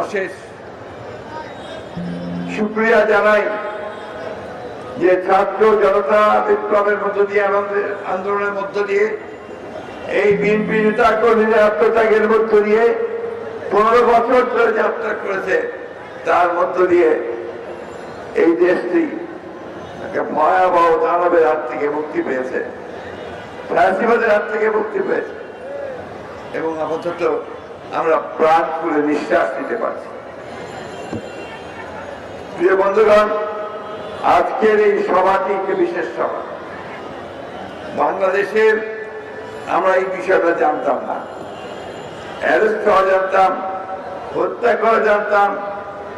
অশেষ শুক্রিয়া জানাই যে ছাত্র জনতা বিপ্লবের মধ্য দিয়ে আনন্দের আন্দোলনের মধ্য দিয়ে, এই বিএনপি নেতা কর্মীদের আত্মত্যাগের মধ্য দিয়ে পনেরো বছর ধরে যাত্রা করেছে, তার মধ্য দিয়ে এই দেশটি একটা ভয়াবহ দানবের হাত থেকে মুক্তি পেয়েছে। ফ্যাসিবাদের হাত থেকে মুক্তি পেয়েছে। এবং আপাতত আমরা প্রাণ খুলে নিঃশ্বাস নিতে পারছি। প্রিয় বন্ধুগণ, আজকের এই সভাটি একটি বিশেষ সভা। বাংলাদেশের আমরা এই বিষয়টা জানতাম না। অ্যারেস্ট হওয়া জানতাম, হত্যা করা জানতাম,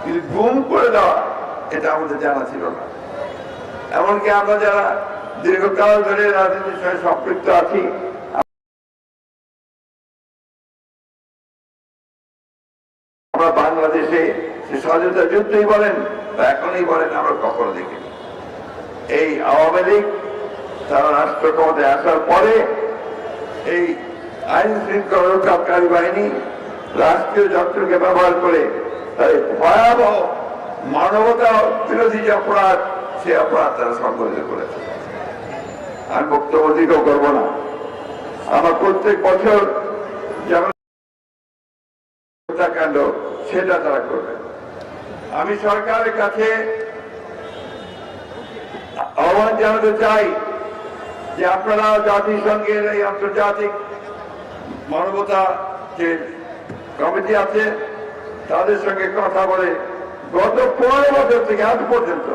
কিন্তু গুম করে দেওয়া এটা আমাদের জানা ছিল না। এমনকি আমরা যারা দীর্ঘকাল ধরে রাজনীতির সঙ্গে সম্পৃক্ত আছি আমরা বাংলাদেশে স্বাধীনতা যুদ্ধই বলেন বা এখনই বলেন, আমরা কখনো দেখিনি। এই আওয়ামী লীগ তারা রাষ্ট্র ক্ষমতায় আসার পরে এই আইন শৃঙ্খলা রক্ষাকারী বাহিনী রাষ্ট্রীয় যন্ত্রকে ব্যবহার করে তাদের ভয়াবহ মানবতা বিরোধী যে অপরাধ, সে অপরাধ তারা সংগঠিত করেছে। আমি বক্তব্য দিকেও করব না। আমার প্রত্যেক বছর যেমন হত্যাকাণ্ড সেটা তারা করবে। আমি সরকারের কাছে আহ্বান জানাতে চাই যে আপনারা জাতিসংঘের এই আন্তর্জাতিক মানবতা যে কমিটি আছে, তাদের সঙ্গে কথা বলে গত পনেরো বছর থেকে আজ পর্যন্ত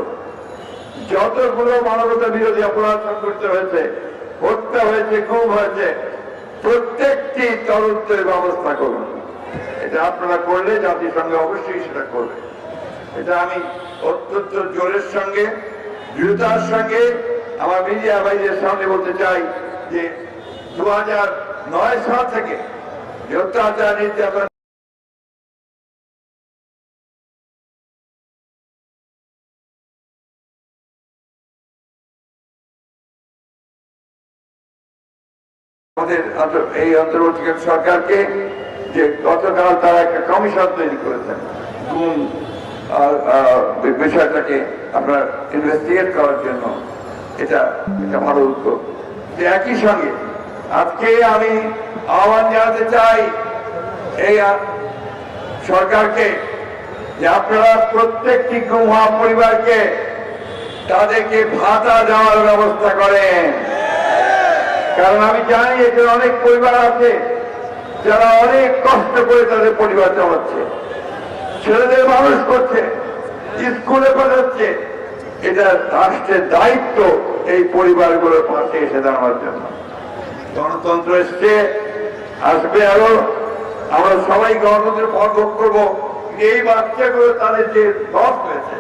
যতগুলো মানবতা বিরোধী অপরাধ সংঘটিত হয়েছে, হত্যা হয়েছে খুব হয়েছে, প্রত্যেকটি তদন্তের ব্যবস্থা করুন। এটা আপনারা করলে জাতিসংঘ অবশ্যই সেটা করবে। এটা আমি অত্যন্ত জোরের সঙ্গে, দৃঢ়তার সঙ্গে আমার মিডিয়া ভাইদের সামনে বলতে চাই যে দু নয় সাল থেকে অত্যাচার, নির্যাতন আমাদের এই অন্তর্বর্তীকালীন সরকারকে যে গতকাল তারা একটা কমিশন তৈরি করেছেন। গুম বিষয়টাকে আপনার ইনভেস্টিগেট করার জন্য এটা একটা ভালো উদ্যোগ। একই সঙ্গে আজকে আমি আহ্বান জানাতে চাই এই সরকারকে যে আপনারা প্রত্যেকটি গুম পরিবারকে তাদেরকে ভাতা দেওয়ার ব্যবস্থা করেন। কারণ আমি জানি এখানে অনেক পরিবার আছে যারা অনেক কষ্ট করে তাদের পরিবার চালাচ্ছে, ছেলেদের মানুষ করছে, স্কুলে পাঠাচ্ছে, এটা রাষ্ট্রের দায়িত্ব এই পরিবারগুলোর পাশে এসে দাঁড়ানোর জন্য। গণতন্ত্র এসছে, আসবে আরও, আমরা সবাই গণতন্ত্রের ফল ভোগ করব। এই বাচ্চাগুলো তাদের যে লস হয়েছে,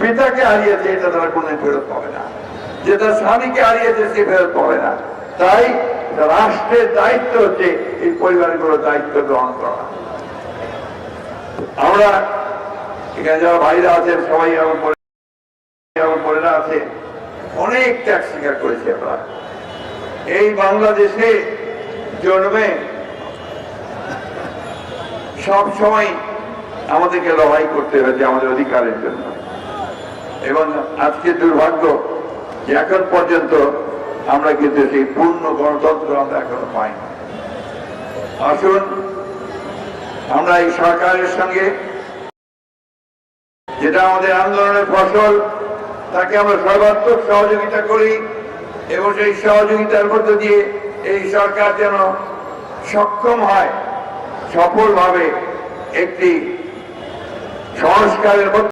পিতাকে হারিয়েছে, এটা তারা কোনদিন ফেরত পাবে না। যেটা স্বামীকে হারিয়েছে, সে ফেরত পাবে না। তাই রাষ্ট্রের দায়িত্ব হচ্ছে এই পরিবারগুলোর দায়িত্ব গ্রহণ করা। আমরা এখানে যারা বাইরে আছেন, সবাই পরি- বোনেরা আছে অনেক ত্যাগ স্বীকার করেছে আমরা। এই বাংলাদেশে জন্মে সব সময় আমাদেরকে লড়াই করতে হয়েছে আমাদের অধিকারের জন্য। এবং আজকে দুর্ভাগ্য যে এখন পর্যন্ত আমরা কিন্তু সেই পূর্ণ গণতন্ত্র আমরা এখনও পাইনি। আসুন, আমরা এই সরকারের সঙ্গে যেটা আমাদের আন্দোলনের ফসল, তাকে আমরা সর্বাত্মক সহযোগিতা করি এবং সেই সহযোগিতার মধ্য দিয়ে এই সরকার যেন সক্ষম হয়, সফলভাবে একটি সংস্কারের মধ্যে